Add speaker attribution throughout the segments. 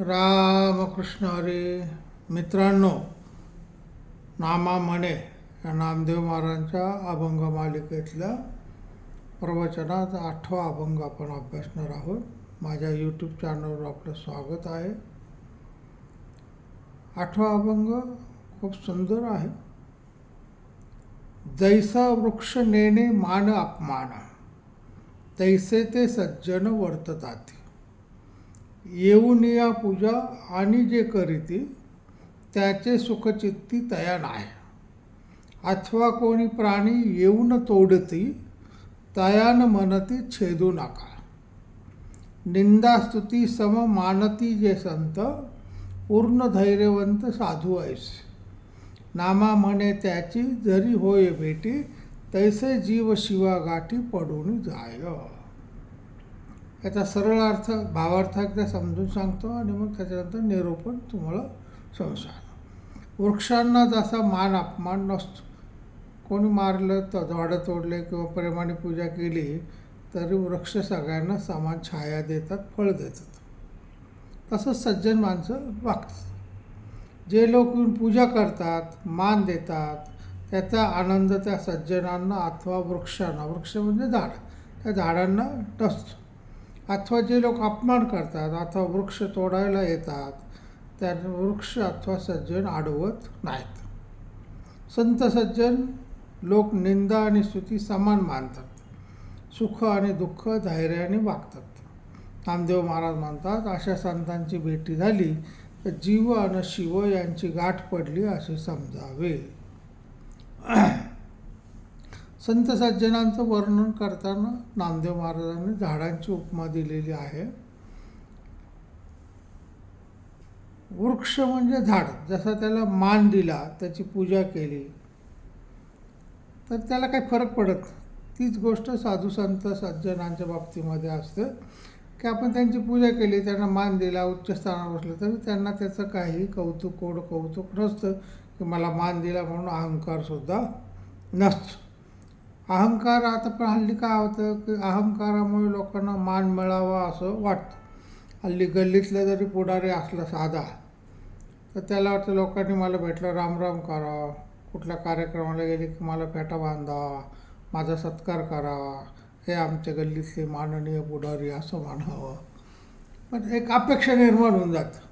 Speaker 1: रामकृष्ण हरे. मित्रांनो नामा म्हणे या नामदेव महाराजांच्या अभंग मालिकेतल्या प्रवचनात आठवा अभंग आपण अभ्यासणार आहोत. माझ्या यूट्यूब चॅनलवर आपलं स्वागत आहे. आठवा अभंग खूप सुंदर आहे. जैसा वृक्ष नेणे मान अपमान तैसे ते सज्जन वर्ततात. येऊन या पूजा आणि जे करीती त्याचे सुखचित्ती तया नाही अथवा कोणी प्राणी येऊन तोडती तयान मनती छेदू नका. निंदास्तुती सम मानती जे संत पूर्ण धैर्यवंत साधू ऐसे नामा म्हणे त्याची जरी होय भेटी तैसे जीव शिवा गाठी पडून जाय. याचा सरळ अर्थ भावार्थ एकदा समजून सांगतो आणि मग त्याच्यानंतर निरूपण तुम्हाला समजा वृक्षांना जसा मान अपमान नसतो. कोणी मारलं तर झाडं तोडले किंवा प्रेमाने पूजा केली तरी वृक्ष सगळ्यांना समान छाया देतात फळ देतात. तसंच सज्जन माणसं वागतात. जे लोक पूजा करतात मान देतात त्याचा आनंद त्या सज्जनांना अथवा वृक्षांना वृक्ष म्हणजे झाड. त्या झाडांना टसतो अथवा जे लोक अपमान करतात अथवा वृक्ष तोडायला येतात त्या वृक्ष अथवा सज्जन अडवत नाहीत. संत सज्जन लोक निंदा आणि स्तुती समान मानतात. सुख आणि दुःख धैर्याने वागतात. नामदेव महाराज म्हणतात अशा संतांची भेटी झाली तर जीव आणि शिव यांची गाठ पडली असे समजावे. संत सज्जनांचं वर्णन करताना नामदेव महाराजांनी झाडांची उपमा दिलेली आहे. वृक्ष म्हणजे झाड. जसा त्याला मान दिला त्याची पूजा केली तर त्याला काही फरक पडत तीच गोष्ट साधू संत सज्जनांच्या बाबतीमध्ये असते की आपण त्यांची पूजा केली त्यांना मान दिला उच्च स्थानावर बसलं तरी त्यांना त्याचं काही कौतुक कोड कौतुक नसतं की मला मान दिला म्हणून अहंकारसुद्धा नसतो. अहंकार आता पण हल्ली काय होतं की अहंकारामुळे लोकांना मान मिळावा असं वाटतं. हल्ली गल्लीतलं जरी पुढारी असला साधा तर त्याला वाटतं लोकांनी मला भेटलं रामराम करावा कुठल्या कार्यक्रमाला गेले की मला फेटा बांधावा माझा सत्कार करावा हे आमच्या गल्लीतले माननीय पुढारी असं म्हणावं. पण एक अपेक्षा निर्माण होऊन जातं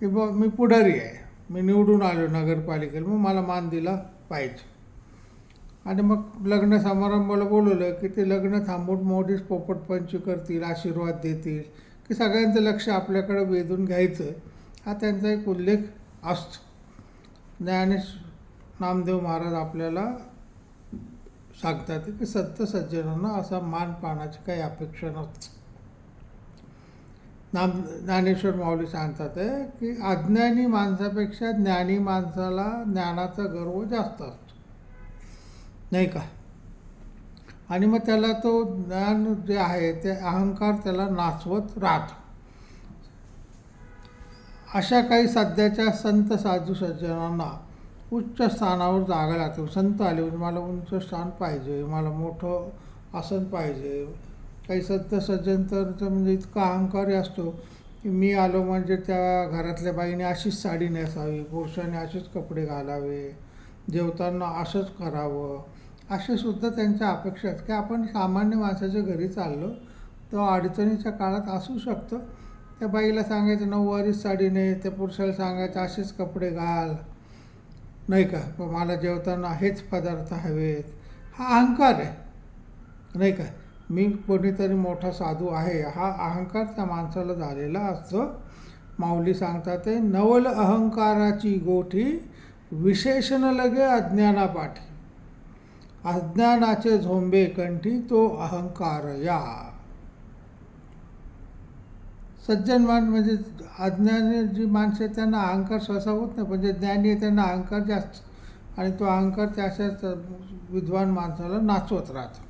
Speaker 1: की बा मी पुढारी आहे मी निवडून आलो नगरपालिकेला मग मला मान दिला पाहिजे. आणि मग लग्न समारंभाला बोलवलं की ते लग्न थांबून मोठीच पोपटपंची करतील आशीर्वाद देतील की सगळ्यांचं लक्ष आपल्याकडे वेधून घ्यायचं हा त्यांचा एक उल्लेख असतो. ज्ञानेश नामदेव महाराज आपल्याला सांगतात की सत्य सज्जनांना असा मान पाहण्याची काही अपेक्षा नसते. नाम ज्ञानेश्वर माऊली सांगतात आहे की अज्ञानी माणसापेक्षा ज्ञानी माणसाला ज्ञानाचा गर्व जास्त असतो. नाही का? आणि मग त्याला तो ज्ञान जे आहे ते अहंकार त्याला नाचवत राहतो. अशा काही सध्याच्या संत साधू सज्जनांना उच्च स्थानावर जागा लागते. संत आले म्हणजे मला उंच स्थान पाहिजे मला मोठं आसन पाहिजे. काही संत सज्जन तर तर म्हणजे इतका अहंकारी असतो की मी आलो म्हणजे त्या घरातल्या बाईने अशीच साडी नेसावी पुरुषाने असेच कपडे घालावे जेवताना असंच करावं. असे सुद्धा त्यांच्या अपेक्षा आहेत की आपण सामान्य माणसाच्या घरी चाललो तो अडचणीच्या काळात असू शकतो. त्या बाईला सांगायचं नऊवारीच साडी ने त्या पुरुषाला सांगायचं असेच कपडे घाल. नाही का? पण मला जेवताना हेच पदार्थ हवेत. हा अहंकार आहे. नाही का? मी कोणीतरी मोठा साधू आहे. हा अहंकार त्या माणसाला झालेला असतो. माऊली सांगतात ते नवल अहंकाराची गोठी विशेषण लगे अज्ञानापाठी. अज्ञानाचे झोंबे कंठी तो अहंकार या सज्जन मान म्हणजे अज्ञानी जी माणसं आहेत त्यांना अहंकार सहसा होत नाही म्हणजे ज्ञानी आहे त्यांना अहंकार जास्त आणि तो अहंकार त्याच्याच विद्वान माणसाला नाचवत राहतो.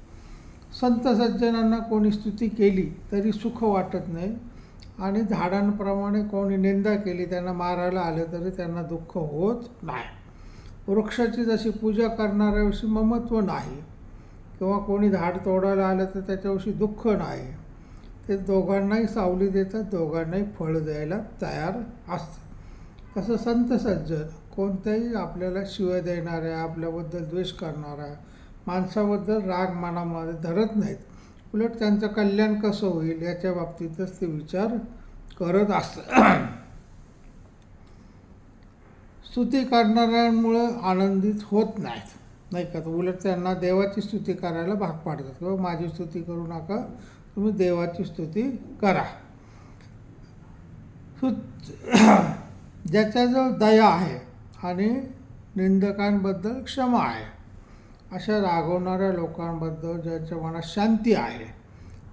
Speaker 1: संत सज्जनांना कोणी स्तुती केली तरी सुख वाटत नाही आणि झाडांप्रमाणे कोणी निंदा केली त्यांना मारायला आलं तरी त्यांना दुःख होत नाही. वृक्षाची जशी पूजा करणाऱ्याविषयी ममत्व नाही. किंवा कोणी झाड तोडायला आलं तर त्याच्याविषयी दुःख नाही. ते दोघांनाही सावली देतात दोघांनाही फळ द्यायला तयार असतात. तसं संत सज्जन कोणत्याही आपल्याला शिवाय देणाऱ्या आपल्याबद्दल द्वेष करणाऱ्या माणसाबद्दल राग मनामध्ये धरत नाहीत. उलट त्यांचं कल्याण कसं होईल याच्या बाबतीतच ते विचार करत असतात. स्तुती करणाऱ्यांमुळं आनंदित होत नाहीत. नाही का? तर उलट त्यांना देवाची स्तुती करायला भाग पाडतात. किंवा माझी स्तुती करू नका तुम्ही देवाची स्तुती करा. सु ज्याच्याजवळ दया आहे आणि निंदकांबद्दल क्षमा आहे अशा रागवणाऱ्या लोकांबद्दल ज्यांच्या मनात शांती आहे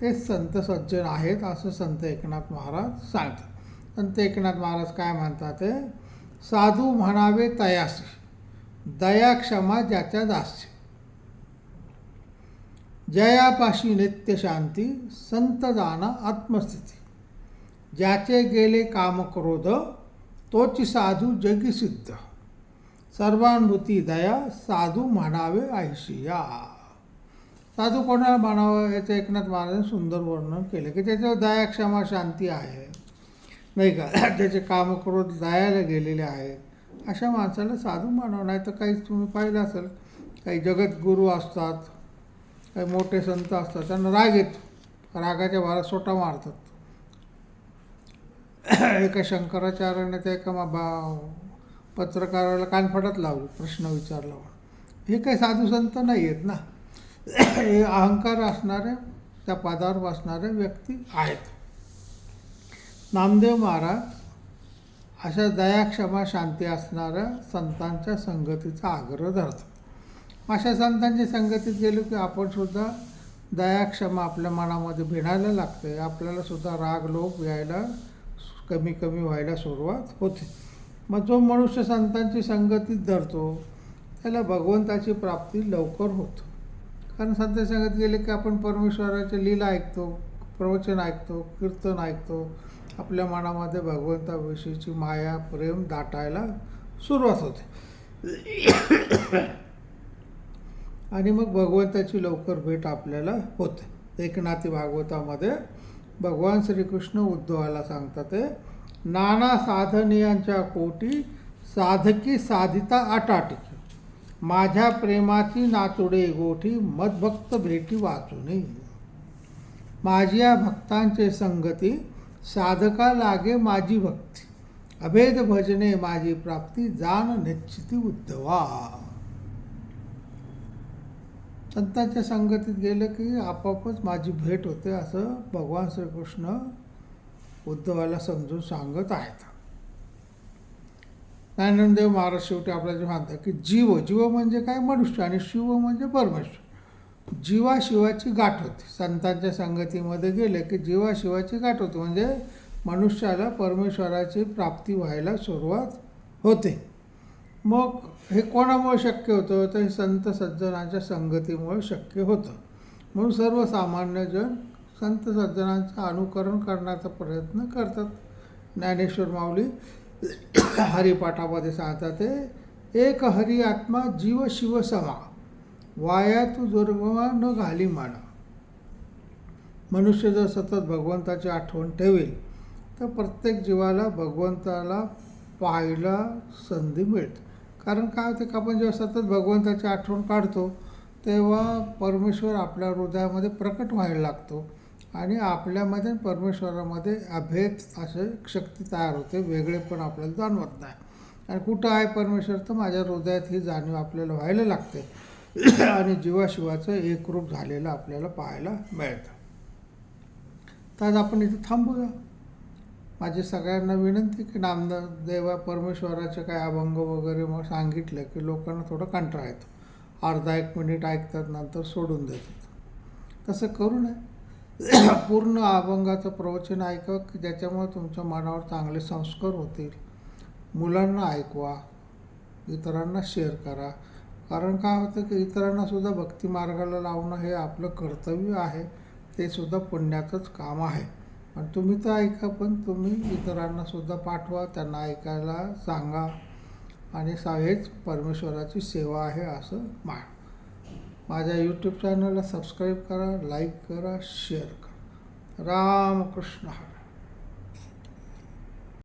Speaker 1: ते संत सज्जन आहेत असं संत एकनाथ महाराज सांगतात. संत एकनाथ महाराज काय म्हणतात ते? साधू म्हणावे तयासी दया क्षमा ज्याच्या दासी जयापाशी नित्य शांती संतदाना आत्मस्थिती. ज्याचे गेले कामक्रोध तोची साधू जगी सिद्ध. सर्वानुभूती दया साधू म्हणावे ऐशिया. साधू कोणाला म्हणावं? याचं एकनाथ महाराजांनी सुंदर वर्णन केलं की त्याच्यावर दया क्षमा शांती आहे. नाही का? त्याचे काम करून जायला गेलेले आहेत. अशा माणसाला साधू म्हणावं नाही तर काही तुम्ही पाहिलं असेल. काही जगद्गुरू असतात काही मोठे संत असतात त्यांना राग येतो. रागाच्या भारात सोटा मारतात. एका शंकराचार्याने त्या एका मा- बा पत्रकाराला कानफडत लावली प्रश्न विचारला. हे काही साधू संत नाही आहेत ना? हे अहंकार असणारे त्या पदावर बसणारे व्यक्ती आहेत. नामदेव महाराज अशा दया क्षमा शांती असणाऱ्या संतांच्या संगतीचा आग्रह धरतात. अशा संतांची संगतीत गेलो की आपणसुद्धा दया क्षमा आपल्या मनामध्ये भिडायला लागते. आपल्याला सुद्धा राग लोभ यायला कमी कमी व्हायला सुरुवात होते. मग जो मनुष्य संतांची संगतीत धरतो त्याला भगवंताची प्राप्ती लवकर होतो. कारण संत संगत गेले की आपण परमेश्वराच्या लीला ऐकतो. प्रवचन ऐकतो कीर्तन ऐकतो आपल्या मनामध्ये भगवंताविषयीची माया प्रेम दाटायला सुरुवात होते. आणि मग भगवंताची लवकर भेट आपल्याला होते. एकनाथी भागवतामध्ये भगवान श्रीकृष्ण उद्धवाला सांगतात ते नाना साधनियांच्या कोटी साधकी साधिता आटाटिकी. माझ्या प्रेमाची नातुडे गोठी मदभक्त भेटी वाचुनी माझ्या भक्तांचे संगती साधका लागे माझी भक्ती. अभेद भजने माझी प्राप्ती जाण निश्चिती उद्धवा. संतांच्या संगतीत गेलं की आपोआपच माझी भेट होते असं भगवान श्रीकृष्ण उद्धवाला समजून सांगत आहेत. ज्ञानदेव महाराज शेवटी आपल्याला जे म्हणतात की जीव जीव म्हणजे काय? मनुष्य आणि शिव म्हणजे परमेश्वर. जीवा शिवाची गाठ होती. संतांच्या संगतीमध्ये गेले की जीवा शिवाची गाठ होती. म्हणजे मनुष्याला परमेश्वराची प्राप्ती व्हायला सुरुवात होते. मग हे कोणामुळे शक्य होतं? तर हे संत सज्जनांच्या संगतीमुळे शक्य होतं. म्हणून सर्वसामान्यजन संत सज्जनांचं अनुकरण करण्याचा प्रयत्न करतात. ज्ञानेश्वर माऊली हरिपाठामध्ये सांगतात ते एक हरी आत्मा जीव शिव समा. वाया तू दुर्गमा न घाली माना मनुष्य जर सतत भगवंताची आठवण ठेवेल तर प्रत्येक जीवाला भगवंताला पाहायला संधी मिळते. कारण काय होतं का आपण जेव्हा सतत भगवंताची आठवण काढतो तेव्हा परमेश्वर आपल्या हृदयामध्ये प्रकट व्हायला लागतो आणि आपल्यामध्ये परमेश्वरामध्ये अभेद असे शक्ती तयार होते वेगळे पण आपल्याला जाणवत नाही. आणि कुठं आहे परमेश्वर? तर माझ्या हृदयात ही जाणीव आपल्याला व्हायला लागते. आणि जीवाशिवाचं एकरूप झालेलं आपल्याला पाहायला मिळतं. तर आज आपण इथे थांबूया. माझी सगळ्यांना विनंती की नामद देवा परमेश्वराचे काय अभंग वगैरे मग सांगितलं की लोकांना थोडं कंटाळा येतो. अर्धा एक मिनिट ऐकतात नंतर सोडून देतात. तसं करू नये. पूर्ण अभंगाचं प्रवचन ऐका की ज्याच्यामुळे तुमच्या मनावर चांगले संस्कार होतील. मुलांना ऐकवा इतरांना शेअर करा. कारण काय होतं की इतरांनासुद्धा भक्तिमार्गाला लावणं हे आपलं कर्तव्य आहे. ते सुद्धा पुण्याचंच काम आहे. पण तुम्ही तर ऐका पण तुम्ही इतरांनासुद्धा पाठवा त्यांना ऐकायला सांगा. आणि सा हेच परमेश्वराची सेवा आहे असं मान माझ्या यूट्यूब चॅनलला सबस्क्राईब करा लाईक करा शेअर करा. रामकृष्ण